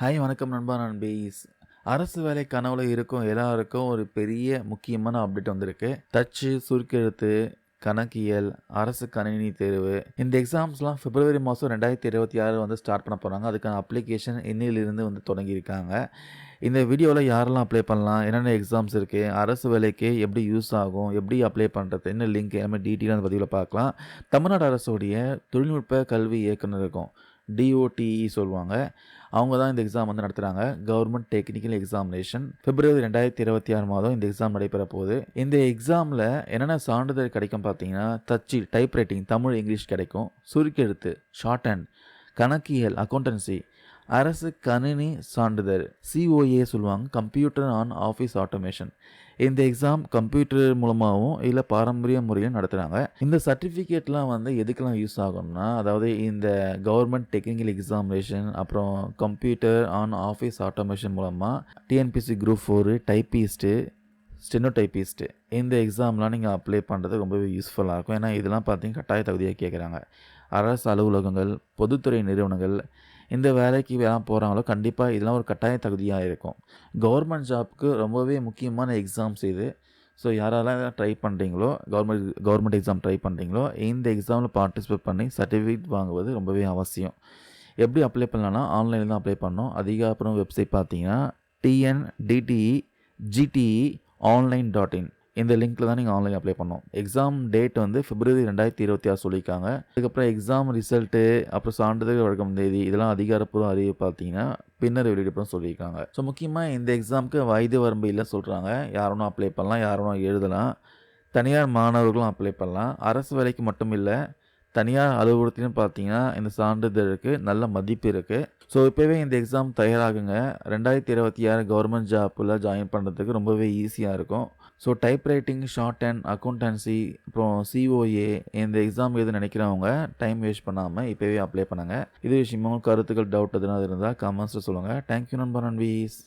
Hi வணக்கம் நண்பா நண்பீஸ் அரசு வேலை கனவுல இருக்கும் எல்லாருக்கும் ஒரு பெரிய முக்கியமான அப்டேட் வந்திருக்கு. தச்சு சுருக்கெழுத்து கணக்கியல் அரசு கணினி தேர்வு. இந்த எக்ஸாம்ஸ்லாம் பிப்ரவரி மாதம் ரெண்டாயிரத்தி இருபத்தி ஆறு வந்து ஸ்டார்ட் பண்ண போகிறாங்க அதுக்கான அப்ளிகேஷன் இன்னிலிருந்து வந்து தொடங்கியிருக்காங்க. இந்த வீடியோவில் யாரெல்லாம் அப்ளை பண்ணலாம் என்னென்ன எக்ஸாம்ஸ் இருக்குது அரசு வேலைக்கு எப்படி யூஸ் ஆகும் எப்படி அப்ளை பண்ணுறது என்ன லிங்க் எல்லாமே டீட்டெயிலாக அந்த பதிவில் பார்க்கலாம். தமிழ்நாடு அரசுடைய தொழில்நுட்ப கல்வி இயக்குனர் இருக்கும். டிஓடிஇ சொல்லுவாங்க. அவங்க தான் இந்த எக்ஸாம் வந்து நடத்துகிறாங்க கவர்மெண்ட் டெக்னிக்கல் எக்ஸாமினேஷன் பிப்ரவரி ரெண்டாயிரத்தி இருபத்தி ஆறு மாதம் இந்த எக்ஸாம் நடைபெற போகுது. இந்த எக்ஸாமில் என்னென்ன சான்றிதழ் கிடைக்கும் பார்த்தீங்கன்னா தச்சு டைப் ரைட்டிங் தமிழ் இங்கிலீஷ் கிடைக்கும். சுருக்கெழுத்து ஷார்ட் ஹேண்ட் கணக்கியல் அக்கௌண்டன்சி அரசு கணினி சான்றிதழ் சிஓஏ சொல்லுவாங்க கம்ப்யூட்டர் ஆன் ஆஃபீஸ் ஆட்டோமேஷன் இந்த எக்ஸாம் கம்ப்யூட்டர் மூலமாகவும் இல்லை பாரம்பரிய முறையிலும் நடத்துகிறாங்க இந்த சர்டிஃபிகேட்லாம் வந்து எதுக்கெல்லாம் யூஸ் ஆகும்னா அதாவது இந்த கவர்மெண்ட் டெக்னிக்கல் எக்ஸாமினேஷன் அப்புறம் கம்ப்யூட்டர் ஆன் ஆஃபீஸ் ஆட்டோமேஷன் மூலமாக TNPSC group four typist stenotypist இந்த எக்ஸாம்லாம் நீங்கள் அப்ளை பண்ணுறது ரொம்பவே யூஸ்ஃபுல்லாக இருக்கும். ஏன்னா இதெல்லாம் பார்த்தீங்கன்னா கட்டாய தகுதியாக கேட்குறாங்க அரசு அலுவலகங்கள் பொதுத்துறை நிறுவனங்கள் இந்த வேலைக்கு எல்லாம் போகிறாங்களோ கண்டிப்பாக இதெல்லாம் ஒரு கட்டாய தகுதியாக இருக்கும் கவர்மெண்ட் ஜாப்க்கு ரொம்பவே முக்கியமான எக்ஸாம்ஸ் இது. ஸோ யாரெல்லாம் ட்ரை பண்ணுறீங்களோ கவர்மெண்ட் கவர்மெண்ட் எக்ஸாம் ட்ரை பண்ணுறீங்களோ இந்த எக்ஸாமில் பார்ட்டிசிபேட் பண்ணி சர்டிஃபிகேட் வாங்குவது ரொம்பவே அவசியம். எப்படி அப்ளை பண்ணலாம்னா ஆன்லைனில் தான் அப்ளை பண்ணோம். அதிகாரம் வெப்சைட் பார்த்தீங்கன்னா TNDTE GTE online dot in இந்த லிங்க்கில் தான் நீங்கள் ஆன்லைன் அப்ளை பண்ணணும். எக்ஸாம் டேட் வந்து பிப்ரவரி ரெண்டாயிரத்தி இருபத்தி ஆறு சொல்லியிருக்காங்க. அதுக்கப்புறம் எக்ஸாம் ரிசல்ட்டு அப்புறம் சான்றிதழ் வழக்கம் தேதி இதெல்லாம் அதிகாரப்பூர்வ அறிவு பார்த்தீங்கன்னா பின்னர் வெளியிடப்படும் சொல்லியிருக்காங்க. ஸோ முக்கியமாக இந்த எக்ஸாமுக்கு வயது வரம்பு இல்லை சொல்கிறாங்க யாரும் அப்ளை பண்ணலாம் யாரும் எழுதலாம். தனியார் மாணவர்களும் அப்ளை பண்ணலாம். அரசு வேலைக்கு மட்டும் இல்லை தனியார் அலுவலகத்திலும் பார்த்தீங்கன்னா இந்த சான்றிதழுக்கு நல்ல மதிப்பு இருக்குது ஸோ இப்போவே இந்த எக்ஸாம் தயாராகுங்க. ரெண்டாயிரத்தி இருபத்தி ஆறு கவர்மெண்ட் ஜாப்பில் ஜாயின் பண்ணுறதுக்கு ரொம்பவே ஈஸியாக இருக்கும். So type writing shorthand accountancy அப்புறம் சிஓஏ இந்த எக்ஸாம் எது நினைக்கிறவங்க டைம் வேஸ்ட் பண்ணாமல் இப்போவே அப்ளை பண்ணுங்கள் இது விஷயமும் கருத்துக்கள் டவுட் எதுனா இருந்தால் கமெண்ட்ஸில் சொல்லுங்கள் தேங்க்யூ நண்பர் நண்பீஸ்.